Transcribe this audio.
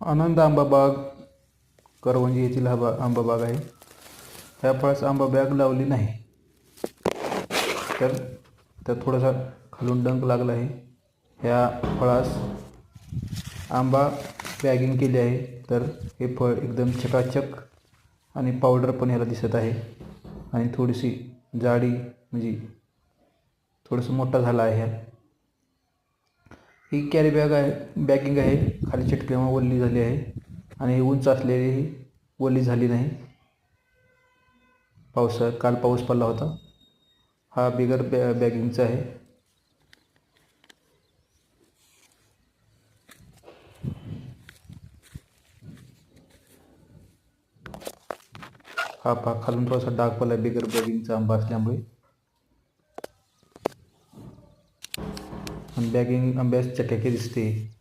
आनंद आंबा बाग करवंजी येथील हा बा आंबा बाग आहे. ह्या फळास आंबा बॅग लावली नाही. तर त्यात थोडासा खालून डंक लागला आहे. ह्या फळास आंबा बॅगिंग केली आहे. तर हे फळ एकदम चकाचक आणि पावडर पण ह्याला दिसत आहे. आणि थोडीशी जाडी म्हणजे थोडंसं मोठा झाला आहे. ह्या ही कॅरी बॅग आहे बॅगिंग आहे. खाली चिटकीमुळे ओली झाली आहे. आणि ही उंच असलेली ही ओली झाली नाही. पावसाळ्यात काल पाऊस पडला होता. हा बिगर बॅ बॅगिंगचा आहे. हा पा खालून थोडासा डाग पडला बिगर बॅगिंगचा आंबा असल्यामुळे आणि बॅगिंग आंब्यास दिसते.